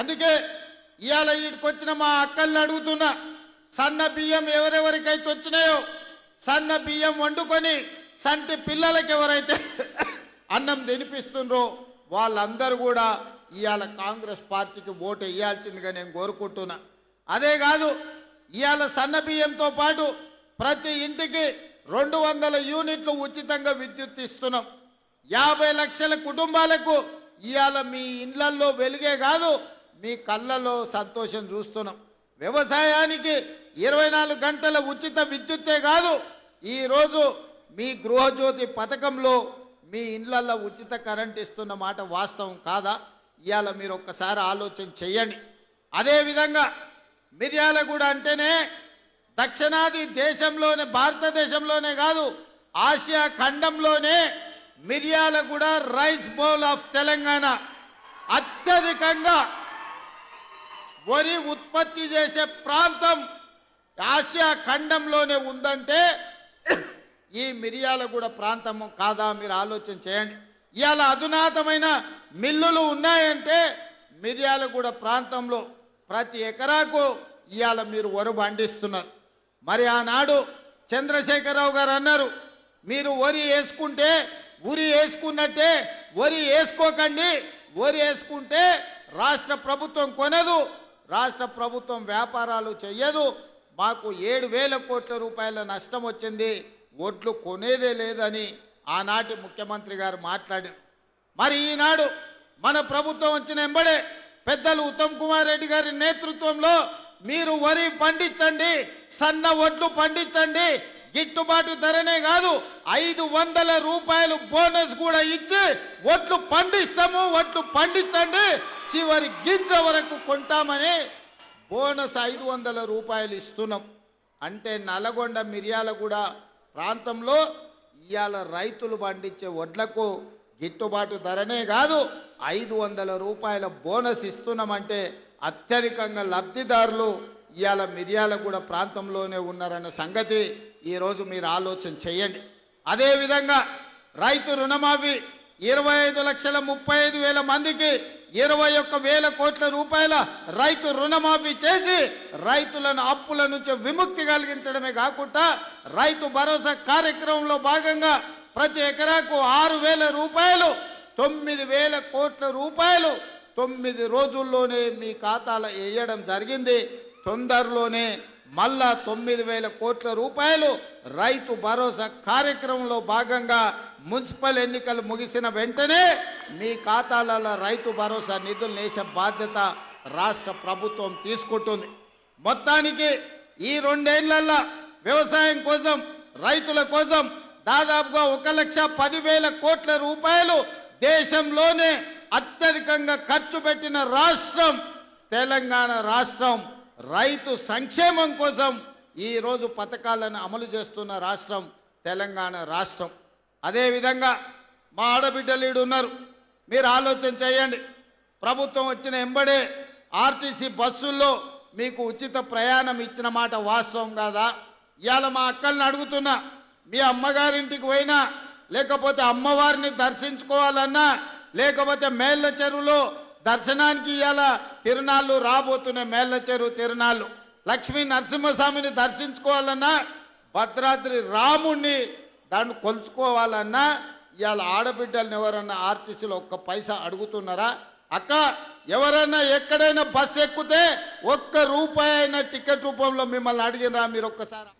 అందుకే ఇవాళ ఇక్కడికి వచ్చిన మా అక్కల్ని అడుగుతున్నా సన్న బియ్యం ఎవరెవరికైతే వచ్చినాయో సన్న బియ్యం వండుకొని సంటి పిల్లలకి ఎవరైతే అన్నం తినిపిస్తుండ్రో వాళ్ళందరూ కూడా ఇవాళ కాంగ్రెస్ పార్టీకి ఓటు వేయాల్సిందిగా నేను కోరుకుంటున్నా. అదే కాదు ఇవాళ సన్న బియ్యంతో పాటు ప్రతి ఇంటికి రెండు వందల యూనిట్లు ఉచితంగా విద్యుత్ ఇస్తున్నాం. యాభై లక్షల కుటుంబాలకు ఇవాళ మీ ఇండ్లల్లో వెలిగే కాదు మీ కళ్ళలో సంతోషం చూస్తున్నాం. వ్యవసాయానికి ఇరవై నాలుగు గంటల ఉచిత విద్యుత్తే కాదు ఈరోజు మీ గృహజ్యోతి పథకంలో మీ ఇండ్లల్లో ఉచిత కరెంట్ ఇస్తున్న మాట వాస్తవం కాదా? ఇవాళ మీరు ఒక్కసారి ఆలోచన చెయ్యండి. అదేవిధంగా మిర్యాలగూడ అంటేనే దక్షిణాది దేశంలోనే భారతదేశంలోనే కాదు Asia ఖండంలోనే Miryalaguda rice bowl of Telangana అత్యధికంగా వరి ఉత్పత్తి చేసే ప్రాంతం ఆసియా ఖండంలోనే ఉందంటే ఈ మిరియాలగూడ ప్రాంతము కాదా మీరు ఆలోచన చేయండి. ఇవాళ అధునాతమైన మిల్లులు ఉన్నాయంటే మిరియాలగూడ ప్రాంతంలో ప్రతి ఎకరాకు ఇవాళ మీరు వరి పండిస్తున్నారు. మరి ఆనాడు చంద్రశేఖరరావు గారు అన్నారు మీరు వరి వేసుకుంటే ఉరి వేసుకున్నట్టే వరి వేసుకోకండి వరి వేసుకుంటే రాష్ట్ర ప్రభుత్వం కొనదు రాష్ట్ర ప్రభుత్వం వ్యాపారాలు చెయ్యదు. మాకు ఏడు వేల కోట్ల రూపాయల నష్టం వచ్చింది. ఒడ్లు కొనేదే లేదని ఆనాటి ముఖ్యమంత్రి గారు మాట్లాడారు. మరి ఈనాడు మన ప్రభుత్వం వచ్చిన ఎంబడే పెద్దలు ఉత్తమ్ కుమార్ రెడ్డి గారి నేతృత్వంలో మీరు వరి పండించండి సన్న ఒడ్లు పండించండి గిట్టుబాటు ధరనే కాదు ఐదు వందల రూపాయలు బోనస్ కూడా ఇచ్చి ఒట్లు పండిస్తాము ఒట్లు పండించండి చివరి గింజ వరకు కొంటామని బోనస్ ఐదు వందల రూపాయలు ఇస్తున్నాం. అంటే నల్గొండ మిర్యాలగూడ ప్రాంతంలో ఇవాళ రైతులు పండించే వడ్లకు గిట్టుబాటు ధరనే కాదు ఐదు వందల రూపాయల బోనస్ ఇస్తున్నామంటే అత్యధికంగా లబ్ధిదారులు ఇవాళ మిర్యాలగూడ ప్రాంతంలోనే ఉన్నారన్న సంగతి ఈరోజు మీరు ఆలోచన చేయండి. అదేవిధంగా రైతు రుణమాఫీ ఇరవై ఐదు లక్షల ముప్పై ఐదు వేల మందికి ఇరవై ఒక్క వేల కోట్ల రూపాయల రైతు రుణమాఫీ చేసి రైతులను అప్పుల నుంచి విముక్తి కలిగించడమే కాకుండా రైతు భరోసా కార్యక్రమంలో భాగంగా ప్రతి ఎకరాకు ఆరు వేల రూపాయలు తొమ్మిది వేల కోట్ల రూపాయలు తొమ్మిది రోజుల్లోనే మీ ఖాతాలో వేయడం జరిగింది. తొందరలోనే మళ్ళా తొమ్మిది వేల కోట్ల రూపాయలు రైతు భరోసా కార్యక్రమంలో భాగంగా మున్సిపల్ ఎన్నికలు ముగిసిన వెంటనే మీ ఖాతాలలో రైతు భరోసా నిధులు వేసే బాధ్యత రాష్ట్ర ప్రభుత్వం తీసుకుంటుంది. మొత్తానికి ఈ రెండేళ్ళలో వ్యవసాయం కోసం రైతుల కోసం దాదాపుగా ఒక లక్ష పదివేల కోట్ల రూపాయలు దేశంలోనే అత్యధికంగా ఖర్చు పెట్టిన రాష్ట్రం తెలంగాణ రాష్ట్రం. రైతు సంక్షేమం కోసం ఈరోజు పథకాలను అమలు చేస్తున్న రాష్ట్రం తెలంగాణ రాష్ట్రం. అదేవిధంగా మా ఆడబిడ్డలు ఈడు ఉన్నారు. మీరు ఆలోచన చేయండి. ప్రభుత్వం వచ్చిన ఎంబడే ఆర్టీసీ బస్సుల్లో మీకు ఉచిత ప్రయాణం ఇచ్చిన మాట వాస్తవం కాదా? ఇవాళ మా అక్కల్ని అడుగుతున్నా. మీ అమ్మగారింటికి పోయినా లేకపోతే అమ్మవారిని దర్శించుకోవాలన్నా లేకపోతే మేళ్ళ చెరువులో దర్శనానికి ఇవాళ తిరునాళ్ళు రాబోతున్నాయి మేళ్ళ చెరువు తిరునాళ్ళు. లక్ష్మీ నరసింహస్వామిని దర్శించుకోవాలన్నా భద్రాద్రి రాముణ్ణి దాన్ని కొలుచుకోవాలన్నా ఇవాళ ఆడబిడ్డల్ని ఎవరన్నా ఆర్టీసీలో ఒక్క పైసా అడుగుతున్నారా? అక్క ఎవరైనా ఎక్కడైనా బస్సు ఎక్కితే ఒక్క రూపాయి అయినా టికెట్ రూపంలో మిమ్మల్ని అడిగినరా మీరు ఒక్కసారి?